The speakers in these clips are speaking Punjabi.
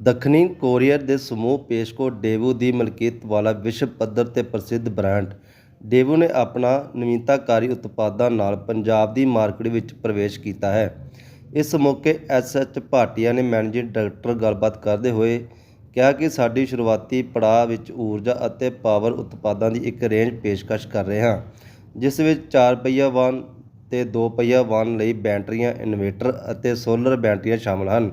ਦੱਖਣੀ ਕੋਰੀਅਰ ਦੇ ਸਮੂਹ ਪੇਸ਼ਕੋ ਡੇਬੂ ਦੀ ਮਲਕੀਅਤ ਵਾਲਾ ਵਿਸ਼ਵ ਪੱਧਰ ਤੇ ਪ੍ਰਸਿੱਧ ਬ੍ਰਾਂਡ। ਡੇਬੂ ਨੇ ਆਪਣਾ ਨਵੀਨਤਾਕਾਰੀ ਉਤਪਾਦਾਂ ਨਾਲ ਪੰਜਾਬ ਦੀ ਮਾਰਕੀਟ ਵਿੱਚ ਪ੍ਰਵੇਸ਼ ਕੀਤਾ ਹੈ। ਇਸ ਮੌਕੇ ਐਸਐਚ ਭਾਟੀਆ ਨੇ ਮੈਨੇਜਿੰਗ ਡਾਇਰੈਕਟਰ ਗੱਲਬਾਤ ਕਰਦੇ ਹੋਏ ਕਿਹਾ ਕਿ ਸਾਡੀ ਸ਼ੁਰੂਆਤੀ ਪੜਾਅ ਵਿੱਚ ਊਰਜਾ ਅਤੇ ਪਾਵਰ ਉਤਪਾਦਾਂ ਦੀ ਇੱਕ ਰੇਂਜ ਪੇਸ਼ਕਸ਼ ਕਰ ਰਹੇ ਹਾਂ, ਜਿਸ ਵਿੱਚ 4 ਪਹੀਆ ਵਾਹਨ ਤੇ 2 ਪਹੀਆ ਵਾਹਨ ਲਈ ਬੈਟਰੀਆਂ, ਇਨਵੇਟਰ ਅਤੇ ਸੋਲਰ ਬੈਟਰੀਆਂ ਸ਼ਾਮਲ ਹਨ।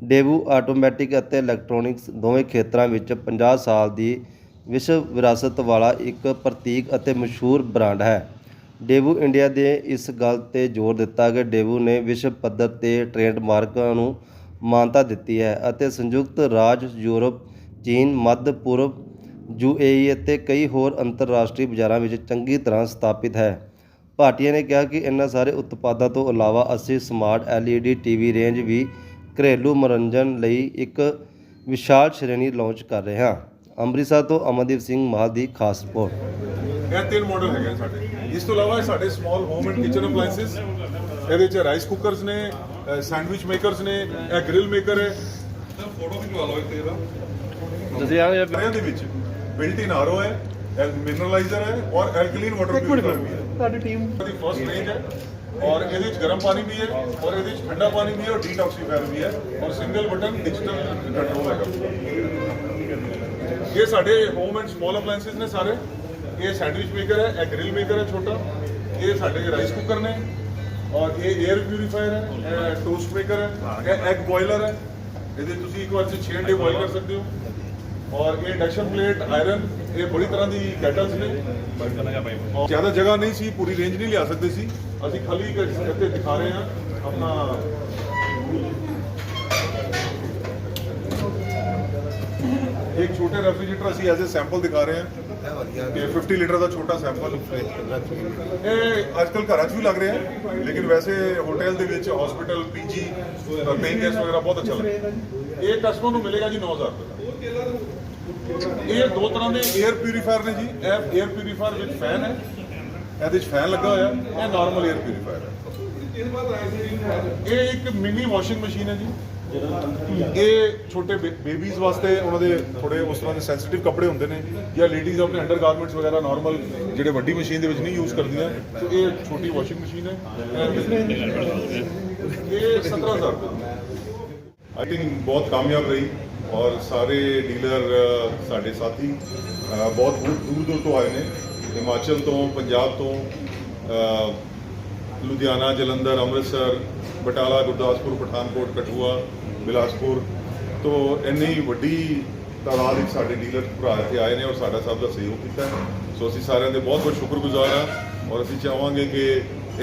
ਡੇਬੂ ਆਟੋਮੈਟਿਕ ਅਤੇ ਇਲੈਕਟ੍ਰੋਨਿਕਸ ਦੋਵੇਂ ਖੇਤਰਾਂ ਵਿੱਚ 50 ਸਾਲ ਦੀ ਵਿਸ਼ਵ ਵਿਰਾਸਤ ਵਾਲਾ ਇੱਕ ਪ੍ਰਤੀਕ ਅਤੇ ਮਸ਼ਹੂਰ ਬ੍ਰਾਂਡ ਹੈ। ਡੇਬੂ ਇੰਡੀਆ ਦੇ ਇਸ ਗੱਲ ਤੇ ਜ਼ੋਰ ਦਿੱਤਾ ਕਿ ਡੇਬੂ ਨੇ ਵਿਸ਼ਵ ਪੱਧਰ ਤੇ ਟ੍ਰੇਡਮਾਰਕਾਂ ਨੂੰ ਮਾਨਤਾ ਦਿੱਤੀ ਹੈ ਅਤੇ ਸੰਯੁਕਤ ਰਾਜ ਯੂਰਪ, ਚੀਨ, ਮੱਧ ਪੂਰਬ ਯੂਏਈ ਅਤੇ ਕਈ ਹੋਰ ਅੰਤਰਰਾਸ਼ਟਰੀ ਬਾਜ਼ਾਰਾਂ ਵਿੱਚ ਚੰਗੀ ਤਰ੍ਹਾਂ ਸਥਾਪਿਤ ਹੈ। ਭਾਟੀਆ ਨੇ ਕਿਹਾ ਕਿ ਇਹਨਾਂ ਸਾਰੇ ਉਤਪਾਦਾਂ ਤੋਂ ਇਲਾਵਾ ਅਸੀਂ ਸਮਾਰਟ LED ਟੀਵੀ ਰੇਂਜ ਵੀ ਘਰੇਲੂ ਮਨੋਰੰਜਨ ਲਈ ਇੱਕ ਵਿਸ਼ਾਲ ਸ਼੍ਰੇਣੀ ਲਾਂਚ ਕਰ ਰਹੇ ਹਾਂ। ਅੰਮ੍ਰਿਤਸਰ ਤੋਂ ਅਮਨਦੀਪ ਸਿੰਘ ਮਾਲ ਦੀ ਖਾਸ ਰਿਪੋਰਟ। ਇਹ ਤਿੰਨ ਮਾਡਲ ਹੈਗੇ ਸਾਡੇ। ਇਸ ਤੋਂ ਇਲਾਵਾ ਸਾਡੇ small home and kitchen appliances ਇਹਦੇ ਚ ਰਾਈਸ ਕੁੱਕਰਸ ਨੇ ਸੈਂਡਵਿਚ ਮੇਕਰਸ ਨੇ ਇਹ ਗ੍ਰਿਲ ਮੇਕਰ ਹੈ। ਫੋਟੋ ਵੀ ਲਵਾ ਲਓ ਇੱਥੇ ਇਹਦਾ। ਤੁਸੀਂ ਆ ਸਾਰਿਆਂ ਦੇ ਵਿੱਚ ਬਿਲਟ ਇਨ ਆਰਓ ਹੈ ਮਿਨਰਲਾਈਜ਼ਰ ਹੈ ਔਰ ਐਲਕਲੀਨ ਵਾਟਰ ਪਿਊਰੀਫਾਇਰ ਵੀ ਹੈ। ਤੁਹਾਡੀ ਟੀਮ ਦੀ ਫਰਸਟ ਰੇਂਜ ਹੈ। ਔਰ ਇਹਦੇ ਵਿੱਚ ਗਰਮ ਪਾਣੀ ਵੀ ਹੈ ਔਰ ਇਹਦੇ ਵਿੱਚ ਠੰਡਾ ਪਾਣੀ ਵੀ ਹੈ ਔਰ ਡੀਟੌਕਸੀਫਾਇਰ ਵੀ ਹੈ ਔਰ ਸਿੰਗਲ ਬਟਨ ਡਿਜੀਟਲ ਕੰਟਰੋਲ ਹੈਗਾ। ਇਹ ਸਾਡੇ ਹੋਮ ਐਂਡ ਸਮਾਲ ਅਪਲਾਈਐਂਸਸ ਨੇ ਸਾਰੇ। ਇਹ ਸੈਂਡਵਿਚ ਮੇਕਰ ਹੈ, ਇਹ ਗ੍ਰਿਲ ਮੇਕਰ ਹੈ ਛੋਟਾ। ਇਹ ਸਾਡੇ ਰਾਈਸ ਕੁੱਕਰ ਨੇ ਔਰ ਇਹ 에ਅਰ ਪਿਊਰੀਫਾਇਰ ਹੈ, ਇਹ ਟੋਸਟ ਮੇਕਰ ਹੈ, ਇਹ ਐਗ ਬੋਇਲਰ ਹੈ। ਇਹਦੇ ਤੁਸੀਂ ਇੱਕ ਵਾਰ ਚ 6 ਅੰਡੇ ਬੋਇਲ ਕਰ ਸਕਦੇ ਹੋ। ਔਰ ਇਹ ਇੰਡਕਸ਼ਨ ਪਲੇਟ ਆਇਰਨ ਇਹ ਬੜੀ ਤਰ੍ਹਾਂ ਦੀ ਕੈਟਲਸ ਨੇ ਜ਼ਿਆਦਾ ਜਗ੍ਹਾ ਨਹੀਂ ਸੀ, ਪੂਰੀ ਰੇਂਜ ਨਹੀਂ ਲਿਆ ਸਕਦੇ ਸੀ। ਅਸੀਂ ਖਾਲੀ ਇੱਥੇ ਦਿਖਾ ਰਹੇ ਹਾਂ ਆਪਣਾ ਇੱਕ ਛੋਟੇ ਰੈਫਰੀਜਰੇਟਰ ਅਸੀਂ ਐਜ਼ ਅ ਸੈਂਪਲ ਦਿਖਾ ਰਹੇ ਹਾਂ। ਕਿ 50 ਲੀਟਰ ਦਾ ਛੋਟਾ ਸੈਂਪਲ ਇਹ ਅੱਜ ਕੱਲ ਘਰਾਂ 'ਚ ਵੀ ਲੱਗ ਰਿਹਾ, ਲੇਕਿਨ ਵੈਸੇ ਹੋਟਲ ਦੇ ਵਿੱਚ ਹਸਪੀਟਲ ਪੀਜੀ ਪੇਇੰਗ ਗੈਸਟ ਵਗੈਰਾ ਬਹੁਤ ਅੱਛਾ ਲੱਗਦਾ। ਇਹ ਕਸਟਮਰ ਨੂੰ ਮਿਲੇਗਾ ਜੀ 9000 ਰੁਪਏ ਇਹ ਦੋ ਤਰ੍ਹਾਂ ਦੇ 에ਅਰ ਪਿਊਰੀਫਾਇਰ ਨੇ ਜੀ। ਇਹ 에ਅਰ ਪਿਊਰੀਫਾਇਰ ਵਿੱਚ ਫੈਨ ਹੈ। ਇਹਦੇ ਵਿੱਚ ਫੈਨ ਲੱਗਾ ਹੋਇਆ। ਇਹ ਨਾਰਮਲ 에ਅਰ ਪਿਊਰੀਫਾਇਰ ਹੈ। ਇਹ ਇੱਕ ਮਿਨੀ ਵਾਸ਼ਿੰਗ ਮਸ਼ੀਨ ਹੈ ਜੀ। ਇਹ ਛੋਟੇ ਬੇਬੀਜ਼ ਵਾਸਤੇ ਉਹਨਾਂ ਦੇ ਥੋੜੇ ਉਸ ਤਰ੍ਹਾਂ ਦੇ ਸੈਂਸਿਟਿਵ ਕੱਪੜੇ ਹੁੰਦੇ ਨੇ ਜਾਂ ਲੇਡੀਜ਼ ਆਪਣੇ ਅੰਡਰ ਗਾਰਮੈਂਟਸ ਵਗੈਰਾ ਨਾਰਮਲ ਜਿਹੜੇ ਵੱਡੀ ਮਸ਼ੀਨ ਦੇ ਵਿੱਚ ਨਹੀਂ ਯੂਜ਼ ਕਰਦੀਆਂ। ਸੋ ਇਹ ਛੋਟੀ ਵਾਸ਼ਿੰਗ ਮਸ਼ੀਨ ਹੈ। ਇਹ 17000 ਰੁਪਏ ਆਈ ਥਿੰਕ ਬਹੁਤ ਕਾਮਯਾਬ ਰਹੀ ਔਰ ਸਾਰੇ ਡੀਲਰ ਸਾਡੇ ਸਾਥੀ ਬਹੁਤ ਦੂਰ ਦੂਰ ਤੋਂ ਆਏ ਨੇ। ਹਿਮਾਚਲ ਤੋਂ, ਪੰਜਾਬ ਤੋਂ ਲੁਧਿਆਣਾ, ਜਲੰਧਰ, ਅੰਮ੍ਰਿਤਸਰ, ਬਟਾਲਾ, ਗੁਰਦਾਸਪੁਰ, ਪਠਾਨਕੋਟ, ਕਠੂਆ, ਬਿਲਾਸਪੁਰ। ਤੋਂ ਇੰਨੀ ਵੱਡੀ ਤਾਦਾਦ ਵਿੱਚ ਸਾਡੇ ਡੀਲਰ ਭਰਾ ਇੱਥੇ ਆਏ ਨੇ ਔਰ ਸਾਡਾ ਸਭ ਦਾ ਸਹਿਯੋਗ ਕੀਤਾ ਸੋ ਅਸੀਂ ਸਾਰਿਆਂ ਦੇ ਬਹੁਤ ਬਹੁਤ ਸ਼ੁਕਰਗੁਜ਼ਾਰ ਹਾਂ ਔਰ ਅਸੀਂ ਚਾਹਾਂਗੇ ਕਿ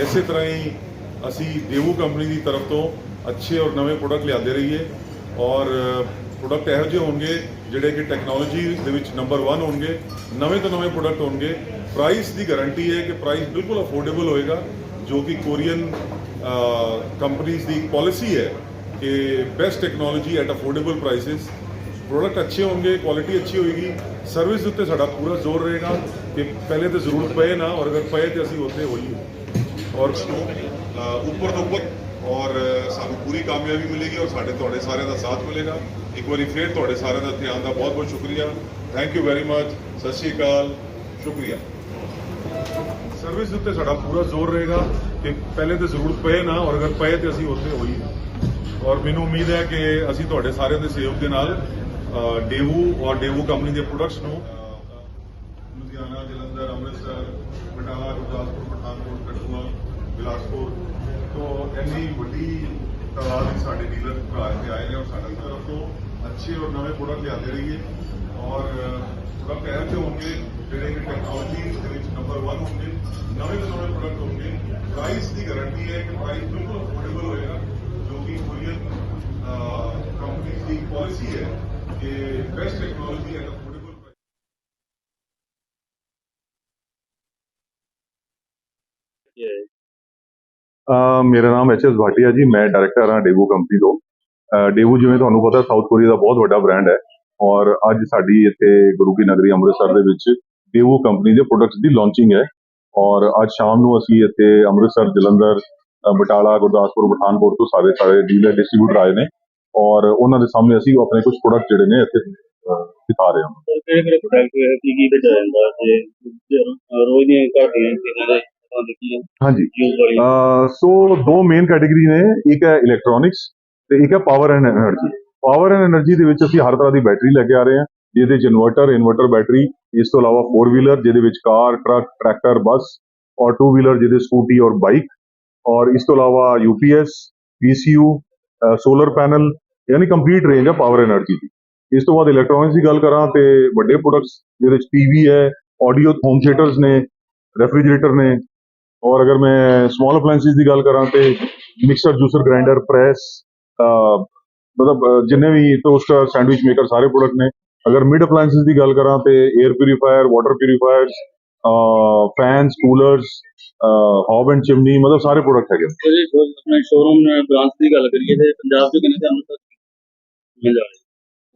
ਇਸੇ ਤਰ੍ਹਾਂ ਹੀ ਅਸੀਂ ਦੇਵੂ ਕੰਪਨੀ ਦੀ ਤਰਫ ਤੋਂ ਅੱਛੇ ਔਰ ਨਵੇਂ ਪ੍ਰੋਡਕਟ ਲਿਆਉਂਦੇ ਰਹੀਏ ਔਰ ਪ੍ਰੋਡਕਟ ਇਹੋ ਜਿਹੇ ਹੋਣਗੇ ਜਿਹੜੇ ਕਿ ਟੈਕਨੋਲੋਜੀ ਦੇ ਵਿੱਚ ਨੰਬਰ 1 ਹੋਣਗੇ ਨਵੇਂ ਤੋਂ ਨਵੇਂ ਪ੍ਰੋਡਕਟ ਹੋਣਗੇ ਪ੍ਰਾਈਸ ਦੀ ਗਾਰੰਟੀ ਹੈ ਕਿ ਪ੍ਰਾਈਸ ਬਿਲਕੁਲ ਅਫੋਰਡੇਬਲ ਹੋਏਗਾ ਜੋ ਕਿ ਕੋਰੀਅਨ ਕੰਪਨੀਆਂ ਦੀ ਪਾਲਿਸੀ ਹੈ ਕਿ best technology at affordable prices product ਅੱਛੇ ਹੋਣਗੇ ਕੁਆਲਿਟੀ ਅੱਛੀ ਹੋਏਗੀ ਸਰਵਿਸ ਦੇ ਉੱਤੇ ਸਾਡਾ ਪੂਰਾ ਜ਼ੋਰ ਰਹੇਗਾ ਕਿ ਪਹਿਲੇ ਤੇ ਜ਼ਰੂਰਤ ਪਏ ਨਾ ਔਰ ਅਗਰ ਪਏ ਤੇ ਅਸੀਂ ਉੱਥੇ ਹੋਈਏ ਔਰ ਅ, ਉੱਪਰ ਤੋਂ ਉੱਪਰ ਔਰ ਸਾਨੂੰ ਪੂਰੀ ਕਾਮਯਾਬੀ ਮਿਲੇਗੀ ਔਰ ਸਾਡੇ ਤੁਹਾਡੇ ਸਾਰਿਆਂ ਦਾ ਸਾਥ ਮਿਲੇਗਾ। ਇੱਕ ਵਾਰੀ ਫੇਰ ਤੁਹਾਡੇ ਸਾਰਿਆਂ ਦਾ ਧਿਆਨ ਦਾ ਬਹੁਤ ਬਹੁਤ ਸ਼ੁਕਰੀਆ। ਥੈਂਕ ਯੂ ਵੈਰੀ ਮਚ ਸਤਿ ਸ਼੍ਰੀ ਅਕਾਲ। ਸ਼ੁਕਰੀਆ। ਸਰਵਿਸ ਦੇ ਉੱਤੇ ਸਾਡਾ ਪੂਰਾ ਜ਼ੋਰ ਰਹੇਗਾ ਕਿ ਪਹਿਲੇ ਤੇ ਜ਼ਰੂਰ ਪਏ ਨਾ ਔਰ ਅਗਰ ਪਏ ਤੇ ਅਸੀਂ ਉੱਥੇ ਹੋਈਏ ਔਰ ਮੈਨੂੰ ਉਮੀਦ ਹੈ ਕਿ ਅਸੀਂ ਤੁਹਾਡੇ ਸਾਰਿਆਂ ਦੇ ਸਹਿਯੋਗ ਦੇ ਨਾਲ ਅ, ਡੇਵੂ ਔਰ ਡੇਵੂ ਕੰਪਨੀ ਦੇ ਪ੍ਰੋਡਕਟਸ ਨੂੰ ਲੁਧਿਆਣਾ ਜਲੰਧਰ ਅੰਮ੍ਰਿਤਸਰ ਬਟਾਲਾ ਗੁਰਦਾਸਪੁਰ ਪਠਾਨਕੋਟ ਕਠੂਆ ਬਿਲਾਸਪੁਰ ਤੋਂ ਇੰਨੀ ਵੱਡੀ ਤਾਦਾਦ ਵਿੱਚ ਸਾਡੇ ਡੀਲਰ ਭਰਾ ਇੱਥੇ ਆਏ ਨੇ ਔਰ ਸਾਡੀ ਤਰਫ ਤੋਂ ਅੱਛੇ ਔਰ ਨਵੇਂ ਪ੍ਰੋਡਕਟ ਲਿਆਉਂਦੇ ਰਹੀਏ ਔਰ ਪ੍ਰੋਡਕਟ ਇਹੋ ਜਿਹੇ ਹੋਣਗੇ ਜਿਹੜੇ ਕਿ ਟੈਕਨੋਲੋਜੀ ਦੇ ਵਿੱਚ ਨੰਬਰ 1 ਹੋਣਗੇ ਨਵੇਂ ਤੋਂ ਨਵੇਂ ਪ੍ਰੋਡਕਟ ਹੋਣਗੇ ਪ੍ਰਾਈਸ ਦੀ ਗਾਰੰਟੀ ਹੈ ਕਿ ਪ੍ਰਾਈਸ ਬਿਲਕੁਲ ਅਫੋਰਡੇਬਲ ਹੋਏਗਾ ਜੋ ਕਿ ਕੋਰੀਅਨ ਕੰਪਨੀ ਦੀ ਪਾਲਿਸੀ ਹੈ ਕਿ best technology at affordable price uh ਮੇਰਾ ਨਾਮ ਐਚ ਐਸ ਭਾਟੀਆ ਜੀ, ਮੈਂ ਡਾਇਰੈਕਟਰ ਹਾਂ ਡੇਵੂ ਕੰਪਨੀ ਤੋਂ। ਅਹ ਡੇਵੂ ਜਿਵੇਂ ਤੁਹਾਨੂੰ ਪਤਾ ਸਾਊਥ ਕੋਰੀਆ ਦਾ ਬਹੁਤ ਵੱਡਾ ਬ੍ਰਾਂਡ ਹੈ ਔਰ ਅੱਜ ਸਾਡੀ ਇੱਥੇ ਗੁਰੂ ਕੀ ਨਗਰੀ ਅੰਮ੍ਰਿਤਸਰ ਦੇ ਵਿੱਚ ਡੇਵੂ ਕੰਪਨੀ ਦੇ ਪ੍ਰੋਡਕਟਸ ਦੀ ਲਾਂਚਿੰਗ ਹੈ ਔਰ ਅੱਜ ਸ਼ਾਮ ਨੂੰ ਅਸੀਂ ਇੱਥੇ ਅੰਮ੍ਰਿਤਸਰ, ਜਲੰਧਰ ਬਟਾਲਾ, ਗੁਰਦਾਸਪੁਰ, ਪਠਾਨਕੋਟ ਤੋਂ ਸਾਰੇ ਸਾਰੇ ਡੀਲਰ ਡਿਸਟ੍ਰੀਬਿਊਟਰ ਆਏ ਨੇ ਔਰ ਉਹਨਾਂ ਦੇ ਸਾਹਮਣੇ ਅਸੀਂ ਆਪਣੇ ਕੁਝ ਪ੍ਰੋਡਕਟ ਜਿਹੜੇ ਨੇ ਇੱਥੇ ਦਿਖਾ ਰਹੇ ਹਾਂ। ਕਿਹੜੇ ਕਿਹੜੇ ਪ੍ਰੋਡਕਟ ਕੀ ਕੀ ਵਿੱਚ ਜਾਂਦਾ ਤੇ ਰੋਜ਼ ਦੀਆਂ ਘਰ ਦੀਆਂ ਦੇ ਹਾਂਜੀ। ਸੋ ਦੋ ਮੇਨ ਕੈਟਾਗਰੀ ਨੇ ਇੱਕ ਹੈ ਇਲੈਕਟ੍ਰੋਨਿਕਸ ਤੇ ਇੱਕ ਹੈ power and energy power and energy ਦੇ ਵਿੱਚ ਅਸੀਂ ਹਰ ਤਰ੍ਹਾਂ ਦੀ ਬੈਟਰੀ ਲੈ ਕੇ ਆ ਰਹੇ ਹਾਂ ਜਿਹਦੇ ਚ ਇਨਵਰਟਰ ਇਨਵਰਟਰ ਬੈਟਰੀ ਇਸ ਤੋਂ ਇਲਾਵਾ 4 ਵੀਲਰ ਜਿਹਦੇ ਵਿੱਚ ਕਾਰ ਟਰੱਕ ਟਰੈਕਟਰ ਬੱਸ ਔਰ 2 ਵੀਲਰ ਜਿਹਦੇ ਸਕੂਟੀ ਔਰ ਬਾਈਕ ਔਰ ਇਸ ਤੋਂ ਇਲਾਵਾ ਯੂਪੀਐਸ ਪੀਸੀਯੂ ਸੋਲਰ ਪੈਨਲ ਯਾਨੀ ਕੰਪਲੀਟ ਰੇਂਜ ਹੈ ਪਾਵਰ એનર્ਜੀ ਦੀ। ਇਸ ਤੋਂ ਬਾਅਦ ਇਲੈਕਟ੍ਰੋਨਿਕਸ ਦੀ ਗੱਲ ਕਰਾਂ ਤੇ ਵੱਡੇ ਪ੍ਰੋਡਕਟਸ ਜਿਹਦੇ ਵਿੱਚ ਟੀਵੀ ਹੈ ਆਡੀਓ ਹੋਮ ਥੀਏਟਰਸ ਨੇ ਰੈਫਰੀਜਰੇਟਰ ਨੇ ਔਰ ਅਗਰ ਮੈਂ ਸਮਾਲ ਅਪਲਾਈਐਂਸਿਸ ਦੀ ਗੱਲ ਕਰਾਂ ਤੇ ਮਿਕਸਰ ਜੂਸਰ ਗ੍ਰਾਈਂਡਰ ਪ੍ਰੈਸ ਮਤਲਬ ਅਹ, ਜਿੰਨੇ ਵੀ ਟੋਸਟਰ ਸੈਂਡਵਿਚ ਮੇਕਰ ਸਾਰੇ ਪ੍ਰੋਡਕਟ ਨੇ ਅਗਰ ਮਿਡ ਅਪਲਾਈਐਂਸਿਸ ਦੀ ਗੱਲ ਕਰਾਂ ਤੇ air purifier water purifiers fans coolers hob and chimney ਮਤਲਬ ਸਾਰੇ ਪ੍ਰੋਡਕਟ ਹੈਗੇ ਨੇ। ਉਹਦੇ ਸ਼ੋ- ਆਪਣੇ ਸ਼ੋਰੂਮ ਬ੍ਰਾਂਚ ਦੀ ਗੱਲ ਕਰੀਏ ਤੇ ਪੰਜਾਬ ਚ ਕਿੰਨੇ ਤੁਹਾਨੂੰ ਤੱਕ ਮਿਲ ਜਾਵੇ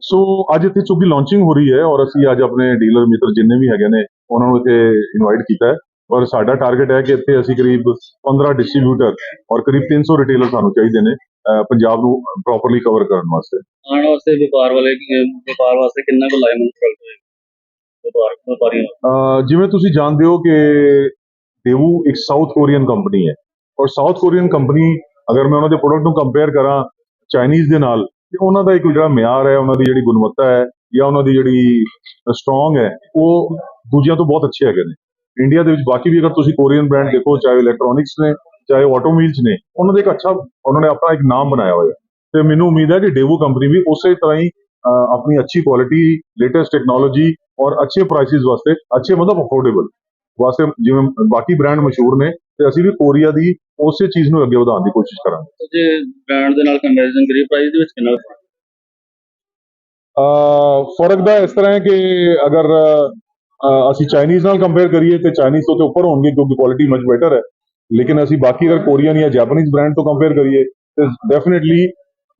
ਸੋ ਅੱਜ ਇੱਥੇ ਚੂੰਕਿ ਲਾਂਚਿੰਗ ਹੋ ਰਹੀ ਹੈ ਔਰ ਅਸੀਂ ਅੱਜ ਆਪਣੇ ਡੀਲਰ ਮਿੱਤਰ ਜਿੰਨੇ ਵੀ ਹੈਗੇ ਨੇ ਉਹਨਾਂ ਨੂੰ ਇੱਥੇ ਇਨਵਾਈਟ ਕੀਤਾ ਹੈ ਔਰ ਸਾਡਾ ਟਾਰਗੇਟ ਹੈ ਕਿ ਇੱਥੇ ਅਸੀਂ ਕਰੀਬ 15 ਡਿਸਟ੍ਰੀਬਿਊਟਰ ਔਰ ਕਰੀਬ 300 ਰਿਟੇਲਰ ਸਾਨੂੰ ਚਾਹੀਦੇ ਨੇ ਪੰਜਾਬ ਨੂੰ ਪ੍ਰੋਪਰਲੀ ਕਵਰ ਕਰਨ ਵਾਸਤੇ। ਆਉਣ ਵਾਸਤੇ ਵਪਾਰ ਵਾਲੇ ਵਪਾਰ ਵਾਸਤੇ ਕਿੰਨਾ ਕੁ ਲਾਇਮਨ ਪ੍ਰੋਡਕਟ ਹੋਏਗਾ? ਵਪਾਰ ਵਪਾਰੀਆਂ ਜਿਵੇਂ ਤੁਸੀਂ ਜਾਣਦੇ ਹੋ ਕਿ ਦੇਵੂ ਇੱਕ ਸਾਊਥ ਕੋਰੀਅਨ ਕੰਪਨੀ ਹੈ। ਔਰ ਸਾਊਥ ਕੋਰੀਅਨ ਕੰਪਨੀ ਅਗਰ ਮੈਂ ਉਹਨਾਂ ਦੇ ਪ੍ਰੋਡਕਟ ਨੂੰ ਕੰਪੇਅਰ ਕਰਾਂ ਚਾਈਨੀਜ਼ ਦੇ ਨਾਲ ਤੇ ਉਹਨਾਂ ਦਾ ਇੱਕ ਜਿਹੜਾ ਮਿਆਰ ਹੈ ਉਹਨਾਂ ਦੀ ਜਿਹੜੀ ਗੁਣਵੱਤਾ ਹੈ ਜਾਂ ਉਹਨਾਂ ਦੀ ਜਿਹੜੀ ਸਟਰੋਂਗ ਹੈ ਉਹ ਦੂਜਿਆਂ ਤੋਂ ਬਹੁਤ ਅੱਛੇ ਹੈਗੇ ਨੇ। ਇੰਡੀਆ ਦੇ ਵਿੱਚ ਬਾਕੀ ਵੀ ਅਗਰ ਤੁਸੀਂ ਕੋਰੀਅਨ ਬ੍ਰਾਂਡ ਦੇਖੋ ਚਾਹੇ ਇਲੈਕਟ੍ਰੋਨਿਕਸ ਨੇ ਚਾਹੇ ਆਟੋਮੋਬਾਈਲਸ ਨੇ ਉਹਨਾਂ ਦਾ ਇੱਕ ਅੱਛਾ ਉਹਨਾਂ ਨੇ ਆਪਣਾ ਇੱਕ ਨਾਮ ਬਣਾਇਆ ਹੋਇਆ ਤੇ ਮੈਨੂੰ ਉਮੀਦ ਹੈ ਕਿ ਡੇਵੂ ਕੰਪਨੀ ਵੀ ਉਸੇ ਤਰ੍ਹਾਂ ਹੀ ਆਪਣੀ ਅੱਛੀ ਕੁਆਲਿਟੀ ਲੇਟੈਸਟ ਟੈਕਨੋਲੋਜੀ ਔਰ ਅੱਛੇ ਪ੍ਰਾਈਸਿਸ ਵਾਸਤੇ ਅੱਛੇ ਮਤਲਬ ਅਫੋਰਡੇਬਲ ਵਾਸਤੇ ਜਿਵੇਂ ਬਾਕੀ ਬ੍ਰਾਂਡ ਮਸ਼ਹੂਰ ਨੇ ਤੇ ਅਸੀਂ ਵੀ ਕੋਰੀਆ ਦੀ ਉਸੇ ਚੀਜ਼ ਨੂੰ ਅੱਗੇ ਵਧਾਉਣ ਦੀ ਕੋਸ਼ਿਸ਼ ਕਰਾਂਗੇ ਜੇ ਬ੍ਰਾਂਡ ਦੇ ਨਾਲ ਕੰਪੈਰੀਜ਼ਨ ਕਰੀਏ ਪ੍ਰਾਈਸ ਦੇ ਵਿੱਚ ਕਿੰਨਾ ਫ਼ਰਕ ਹੈ? ਅਹ ਫ਼ਰਕ ਦਾ ਇਸ ਤਰ੍ਹਾਂ ਹੈ ਕਿ ਅਗਰ ਅਸੀਂ ਚਾਈਨੀਜ਼ ਨਾਲ ਕੰਪੇਅਰ ਕਰੀਏ ਤੇ ਚਾਈਨੀਜ਼ ਤੋਂ ਤੇ ਉੱਪਰ ਹੋਣਗੇ ਕਿਉਂਕਿ ਕੁਆਲਿਟੀ ਮਚ ਬੈਟਰ ਹੈ। ਲੇਕਿਨ ਅਸੀਂ ਬਾਕੀ ਅਗਰ ਕੋਰੀਅਨ ਜਾਂ ਜਾਪਾਨੀਜ਼ ਬ੍ਰਾਂਡ ਤੋਂ ਕੰਪੇਅਰ ਕਰੀਏ ਤੇ ਡੈਫੀਨਿਟਲੀ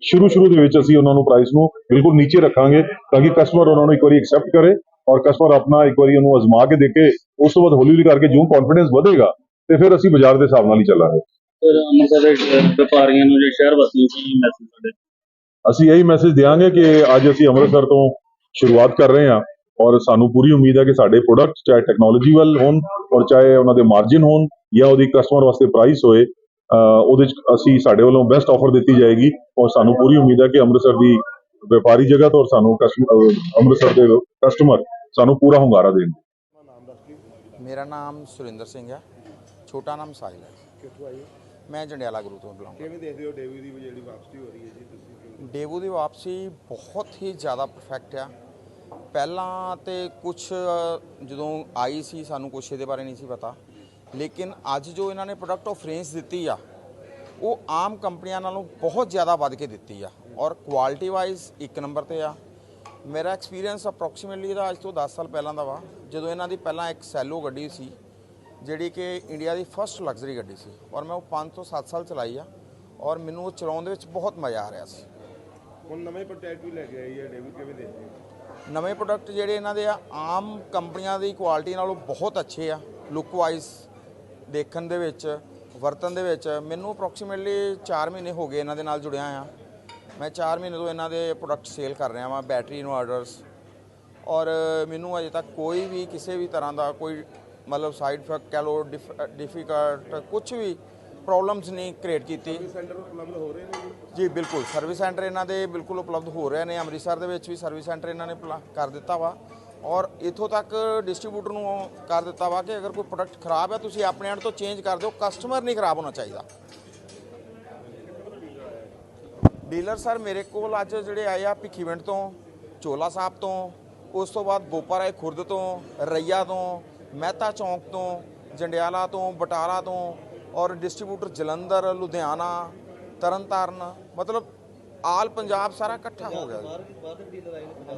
ਸ਼ੁਰੂ ਸ਼ੁਰੂ ਦੇ ਵਿੱਚ ਅਸੀਂ ਉਹਨਾਂ ਨੂੰ ਪ੍ਰਾਈਸ ਨੂੰ ਬਿਲਕੁਲ ਨੀਚੇ ਰੱਖਾਂਗੇ ਤਾਂ ਕਿ ਕਸਟਮਰ ਉਹਨਾਂ ਨੂੰ ਇੱਕ ਵਾਰੀ ਐਕਸੈਪਟ ਕਰੇ ਔਰ ਕਸਟਮਰ ਆਪਣਾ ਇੱਕ ਵਾਰੀ ਉਹਨੂੰ ਅਜ਼ਮਾ ਕੇ ਦੇਖੇ ਉਸ ਤੋਂ ਬਾਅਦ ਹੌਲੀ ਹੌਲੀ ਕਰਕੇ ਜਿਉਂ ਕੌਨਫੀਡੈਂਸ ਵਧੇਗਾ ਤੇ ਫਿਰ ਅਸੀਂ ਬਾਜ਼ਾਰ ਦੇ ਹਿਸਾਬ ਨਾਲ ਹੀ ਚੱਲਾਂਗੇ। ਫਿਰ ਅੰਮ੍ਰਿਤਸਰ ਵਪਾਰੀਆਂ ਨੂੰ ਜੇ ਸ਼ਹਿਰ ਵਾਸੀਆਂ ਨੂੰ ਕੀ ਮੈਸੇਜ ਸਾਡੇ ਅਸੀਂ ਇਹੀ ਮੈਸੇਜ ਦਿਆਂਗੇ ਕਿ ਅੱਜ ਅਸੀਂ ਅੰਮ੍ਰਿਤਸਰ ਤੋਂ ਸ਼ੁਰੂਆਤ ਕਰ ਰਹੇ ਹਾਂ। ਔਰ ਸਾਨੂੰ ਪੂਰੀ ਉਮੀਦ ਹੈ ਕਿ ਸਾਡੇ ਪ੍ਰੋਡਕਟ ਚਾਹੇ ਟੈਕਨੋਲੋਜੀ ਵੱਲ ਹੋਣ ਔਰ ਚਾਹੇ ਉਹਨਾਂ ਦੇ ਮਾਰਜਿਨ ਹੋਣ ਜਾਂ ਉਹਦੀ ਕਸਟਮਰ ਵਾਸਤੇ ਪ੍ਰਾਈਸ ਹੋਏ ਉਹਦੇ ਚ ਅਸੀਂ ਸਾਡੇ ਵੱਲੋਂ ਬੈਸਟ ਆਫਰ ਦਿੱਤੀ ਜਾਏਗੀ ਔਰ ਸਾਨੂੰ ਪੂਰੀ ਉਮੀਦ ਹੈ ਕਿ ਅੰਮ੍ਰਿਤਸਰ ਦੀ ਵਪਾਰੀ ਜਗ੍ਹਾ ਤੋਂ ਔਰ ਸਾਨੂੰ ਅੰਮ੍ਰਿਤਸਰ ਦੇ ਕਸਟਮਰ ਸਾਨੂੰ ਪੂਰਾ ਹੁੰਗਾਰਾ ਦੇਣਗੇ। ਮੇਰਾ ਨਾਮ ਸੁਰਿੰਦਰ ਸਿੰਘ ਹੈ। ਛੋਟਾ ਨਾਮ ਸਾਹਿਲ ਹੈ। ਕਿੱਥੋਂ ਆਏ ਹੋ? ਮੈਂ ਜੰਡਿਆਲਾ ਗੁਰੂ ਤੋਂ ਬਿਲੋਂਗ ਕਿਵੇਂ ਦੇਖਦੇ ਹੋ ਡੇਵੀ ਦੀ ਜਿਹੜੀ ਵਾਪਸੀ ਹੋ ਰਹੀ ਹੈ ਜੀ ਤੁਸੀਂ? ਦੀ ਵਾਪਸੀ ਬਹੁਤ ਹੀ ਜ਼ਿਆਦਾ ਪਰਫੈਕਟ ਆ। ਪਹਿਲਾਂ ਤੇ ਕੁਝ ਜਦੋਂ ਆਈ ਸੀ ਸਾਨੂੰ ਕੁਛ ਇਹਦੇ ਬਾਰੇ ਨਹੀਂ ਸੀ ਪਤਾ। ਲੇਕਿਨ ਅੱਜ ਜੋ ਇਹਨਾਂ ਨੇ ਪ੍ਰੋਡਕਟ ਆਫ ਰੇਂਜ ਦਿੱਤੀ ਆ, ਉਹ ਆਮ ਕੰਪਨੀਆਂ ਨਾਲੋਂ ਬਹੁਤ ਜ਼ਿਆਦਾ ਵੱਧ ਕੇ ਦਿੱਤੀ ਆ। ਔਰ ਕੁਆਲਿਟੀ ਵਾਈਜ਼ ਇੱਕ ਨੰਬਰ ਤੇ ਆ। ਮੇਰਾ ਐਕਸਪੀਰੀਅੰਸ ਅਪਰੋਕਸੀਮੇਟਲੀ ਇਹਦਾ ਅੱਜ ਤੋਂ 10 ਸਾਲ ਪਹਿਲਾਂ ਦਾ ਵਾ। ਜਦੋਂ ਇਹਨਾਂ ਦੀ ਪਹਿਲਾਂ ਇੱਕ ਸੈਲੋ ਗੱਡੀ ਸੀ, ਜਿਹੜੀ ਕਿ ਇੰਡੀਆ ਦੀ ਫਰਸਟ ਲਗਜ਼ਰੀ ਗੱਡੀ ਸੀ। ਔਰ ਮੈਂ ਉਹ 5 ਤੋਂ 7 ਸਾਲ ਚਲਾਈ ਆ। ਔਰ ਮੈਨੂੰ ਉਹ ਚਲਾਉਣ ਦੇ ਵਿੱਚ ਬਹੁਤ ਮਜ਼ਾ ਆ ਰਿਹਾ ਸੀ। ਹੁਣ ਨਵੇਂ ਪ੍ਰੋਟੈਕਟ ਵੀ ਲੈ ਕੇ ਆਈ ਹੈ ਡੇਵੀ ਕਿਵੇਂ ਦੇਖਦੇ ਹੋ? ਨਵੇਂ ਪ੍ਰੋਡਕਟ ਜਿਹੜੇ ਇਹਨਾਂ ਦੇ ਆ, ਆਮ ਕੰਪਨੀਆਂ ਦੀ ਕੁਆਲਿਟੀ ਨਾਲੋਂ ਬਹੁਤ ਅੱਛੇ ਆ ਲੁੱਕ ਵਾਈਜ਼ ਦੇਖਣ ਦੇ ਵਿੱਚ ਵਰਤਨ ਦੇ ਵਿੱਚ। ਮੈਨੂੰ ਅਪਰੋਕਸੀਮੇਟਲੀ 4 ਮਹੀਨੇ ਹੋ ਗਏ ਇਹਨਾਂ ਦੇ ਨਾਲ ਜੁੜਿਆ ਆ। ਮੈਂ 4 ਮਹੀਨੇ ਤੋਂ ਇਹਨਾਂ ਦੇ ਪ੍ਰੋਡਕਟ ਸੇਲ ਕਰ ਰਿਹਾ ਵਾਂ ਬੈਟਰੀ ਨੂੰ ਆਰਡਰਸ ਔਰ ਮੈਨੂੰ ਅਜੇ ਤੱਕ ਕੋਈ ਵੀ ਕਿਸੇ ਵੀ ਤਰ੍ਹਾਂ ਦਾ ਕੋਈ ਮਤਲਬ ਸਾਈਡ ਇਫੈਕਟ ਕਹ ਲਓ ਡਿਫਿਕਲਟ ਕੁਝ ਵੀ ਪ੍ਰੋਬਲਮਸ ਨਹੀਂ ਕ੍ਰੀਏਟ ਕੀਤੀ। ਸੈਂਟਰ ਉਪਲਬਧ ਹੋ ਰਹੇ ਨੇ ਜੀ? ਜੀ ਬਿਲਕੁਲ। ਸਰਵਿਸ ਸੈਂਟਰ ਇਹਨਾਂ ਦੇ ਬਿਲਕੁਲ ਉਪਲਬਧ ਹੋ ਰਹੇ ਨੇ। ਅੰਮ੍ਰਿਤਸਰ ਦੇ ਵਿੱਚ ਵੀ ਸਰਵਿਸ ਸੈਂਟਰ ਇਹਨਾਂ ਨੇ ਪਲਾ- ਕਰ ਦਿੱਤਾ ਵਾ। ਔਰ ਇਥੋਂ ਤੱਕ ਡਿਸਟ੍ਰੀਬਿਊਟਰ ਨੂੰ ਕਰ ਦਿੱਤਾ ਵਾ ਕਿ ਅਗਰ ਕੋਈ ਪ੍ਰੋਡਕਟ ਖਰਾਬ ਹੈ ਤੁਸੀਂ ਆਪਣੇ ਐਂਡ ਤੋਂ ਚੇਂਜ ਕਰ ਦਿਓ। ਕਸਟਮਰ ਨਹੀਂ ਖਰਾਬ ਹੋਣਾ ਚਾਹੀਦਾ। ਡੀਲਰ ਸਰ ਮੇਰੇ ਕੋਲ ਅੱਜ ਜਿਹੜੇ ਆਏ ਆ ਭਿੱਖੀਵਿੰਡ ਤੋਂ ਚੋਲਾ ਸਾਹਿਬ ਤੋਂ ਉਸ ਤੋਂ ਬਾਅਦ ਬੋਪਾਰਾਏ ਖੁਰਦ ਤੋਂ ਰਈਆ ਤੋਂ ਮਹਿਤਾ ਚੌਂਕ ਤੋਂ ਜੰਡਿਆਲਾ ਤੋਂ ਬਟਾਲਾ ਤੋਂ ਔਰ ਡਿਸਟ੍ਰੀਬਿਊਟਰ ਜਲੰਧਰ ਲੁਧਿਆਣਾ ਤਰਨਤਾਰਨ ਮਤਲਬ ਆਲ ਪੰਜਾਬ ਸਾਰਾ ਇਕੱਠਾ ਹੋ ਗਿਆ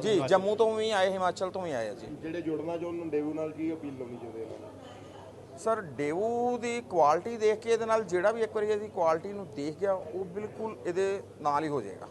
ਜੀ। ਜੰਮੂ ਤੋਂ ਵੀ ਆਏ ਹਿਮਾਚਲ ਤੋਂ ਵੀ ਆਏ ਆ ਜੀ। ਜਿਹੜੇ ਜੁੜਨਾ ਚਾਹੁੰਦੇ ਡੇਵੀ ਨਾਲ ਕੀ ਅਪੀਲ ਲਾਉਣੀ ਚਾਹੁੰਦੇ ਇਹਨਾਂ ਸਰ ਡੇਵੂ ਦੀ ਕੁਆਲਿਟੀ ਦੇਖ ਕੇ ਇਹਦੇ ਨਾਲ ਜਿਹੜਾ ਵੀ ਇੱਕ ਵਾਰੀ ਇਹਦੀ ਕੁਆਲਿਟੀ ਨੂੰ ਦੇਖ ਗਿਆ ਉਹ ਬਿਲਕੁਲ ਇਹਦੇ ਨਾਲ ਹੀ ਹੋ ਜਾਏਗਾ।